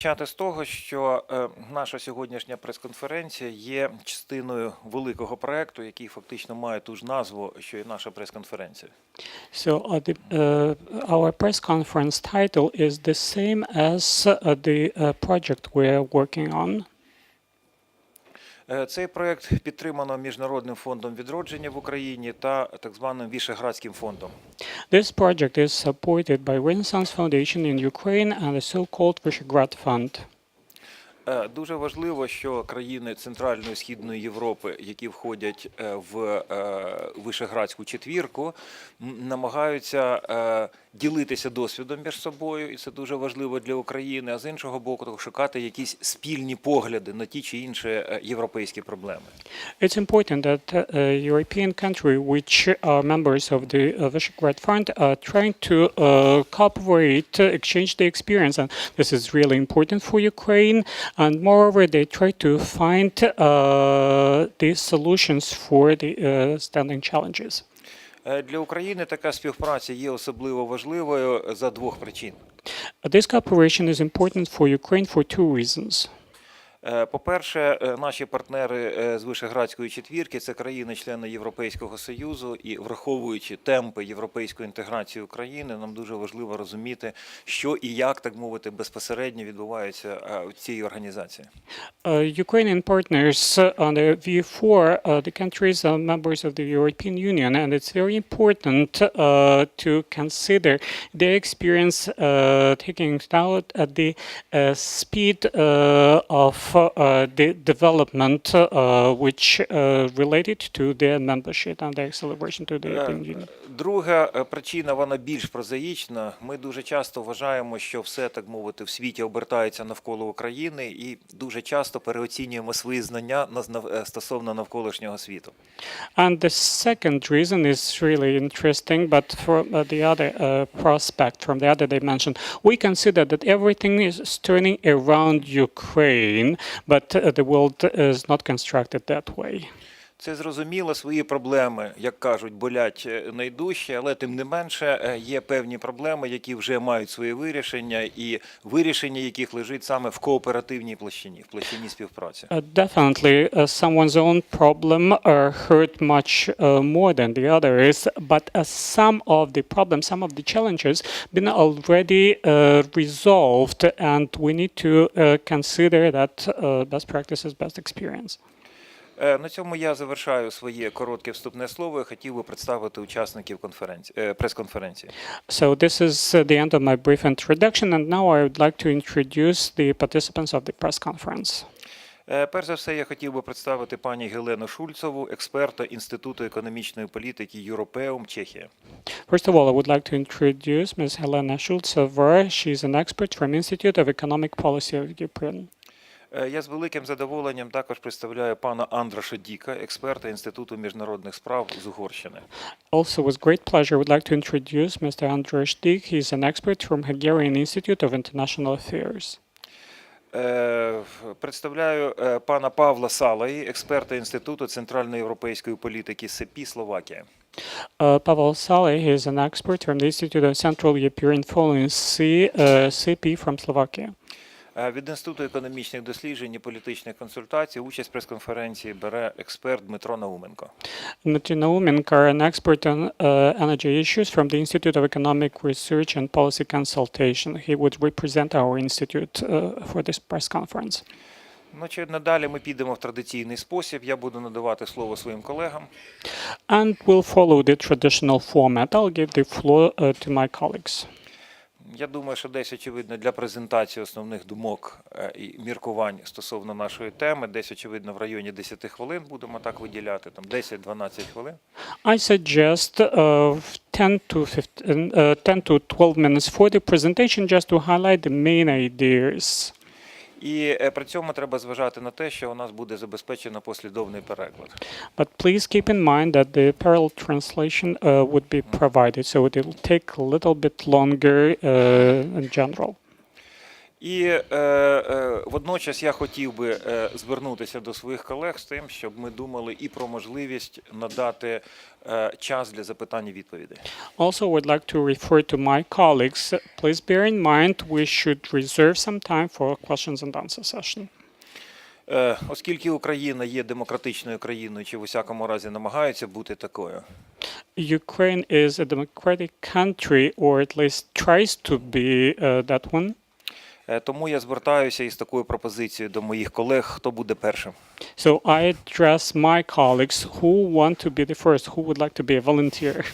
Почати з того, що е, наша сьогоднішня прес-конференція є частиною великого проекту, який фактично має ту ж назву, що і наша прес-конференція. So uh, the, uh, our press conference title is the same as uh, the uh, project we're working on. Е, Цей проект підтримано Міжнародним фондом відродження в Україні та так званим Вішеградським фондом. This project is supported by Renaissance Foundation in Ukraine and the so-called Visegrad Fund. Е, Дуже важливо, що країни Центральної і Східної Європи, які входять е, в е, Вишеградську четвірку, намагаються ділитися досвідом між собою, і це дуже важливо для України. А з іншого боку, шукати якісь спільні погляди на ті чи інші е, європейські проблеми. It's important that uh, European country which are members of the uh, Visegrad Fund are trying to uh, cooperate, uh, exchange the experience, and this is really important for Ukraine. And moreover, they try to find uh, the solutions for the uh, standing challenges. Е, Для України така співпраця є особливо важливою за двох причин. This cooperation is important for Ukraine for two reasons. Е, По-перше, е, наші партнери е, з Вишеградської четвірки це країни-члени Європейського Союзу, і враховуючи темпи європейської інтеграції України, нам дуже важливо розуміти, що і як так мовити безпосередньо відбувається в цій організації. Ukrainian partners on the V4, uh, the countries are members of the European Union, and it's very important to consider their experience uh, taking out at the uh, speed uh, of the development uh, which uh, related to their membership and their acceleration to the European Union. Друга е, причина, вона більш прозаїчна. Ми дуже часто вважаємо, що все так мовити в світі обертається навколо України, і дуже часто переоцінюємо свої знання на зна- е, стосовно навколишнього світу. And the second reason is really interesting, but from uh, the other uh, prospect, from the other dimension, we consider that everything is turning around Ukraine, but uh, the world is not constructed that way. Це зрозуміло, свої проблеми, як кажуть, болять е, найдужче, але тим не менше е, є певні проблеми, які вже мають своє вирішення, і вирішення яких лежить саме в кооперативній площині, в площині співпраці. Uh, definitely, uh, someone's own problem uh, hurt much uh, more than the others, but uh, some of the problems, some of the challenges, been already uh, resolved, and we need to uh, consider that uh, best practices, best experience. Е, На цьому я завершаю своє коротке вступне слово. Я хотів би представити учасників конференції е, прес-конференції. So this is uh, the end of my brief introduction, and now I would like to introduce the participants of the press conference. Е, Перш за все, я хотів би представити пані Гелену Шульцову, експерта Інституту економічної політики Європеум, Чехія. First of all, I would like to introduce Ms. Helena Schultzover. She's an expert from Institute of Economic Policy of Ukraine. Е, Я з великим задоволенням також представляю пана Андраша Діка, експерта Інституту міжнародних справ з Угорщини. Also, with great pleasure, I would like to introduce Mr. Andrzej Dik. He's an expert from Hungarian Institute of International Affairs. Е, Представляю е, пана Павла Салаї, експерта Інституту центральноєвропейської політики СЕПІ Словакія. Uh, Pavel Saleh is an expert from the Institute of Central European Policy, uh, CP from Slovakia. Е, Від Інституту економічних досліджень і політичних консультацій участь в прес-конференції бере експерт Дмитро Науменко. Dmitry Naumenko, an expert on uh, energy issues from the Institute of Economic Research and Policy Consultation. He would represent our institute uh, for this press conference. Ну, очевидно, далі ми підемо в традиційний спосіб. Я буду надавати слово своїм колегам. And we'll follow the traditional format. I'll give the floor uh, to my colleagues. Я думаю, що десь очевидно для презентації основних думок е, і міркувань стосовно нашої теми, десь очевидно в районі 10 хвилин будемо так виділяти, там 10-12 хвилин. I suggest uh, 10 to 15, uh, 10 to 12 minutes for the presentation just to highlight the main ideas. І е, при цьому треба зважати на те, що у нас буде забезпечено послідовний переклад. But please keep in mind that the parallel translation uh, would be provided, so it will take a little bit longer uh, in general. І е, е, водночас я хотів би е, звернутися до своїх колег з тим, щоб ми думали і про можливість надати е, час для запитань і відповідей. Also, would like to refer to my colleagues. Please bear in mind we should reserve some time for questions and answer session. Е, Оскільки Україна є демократичною країною, чи в усякому разі намагається бути такою, Ukraine is a democratic country, or at least tries to be uh, that one. Е, тому я звертаюся із такою пропозицією до моїх колег, хто буде першим. So I address my colleagues who want to be the first, who would like to be a volunteer.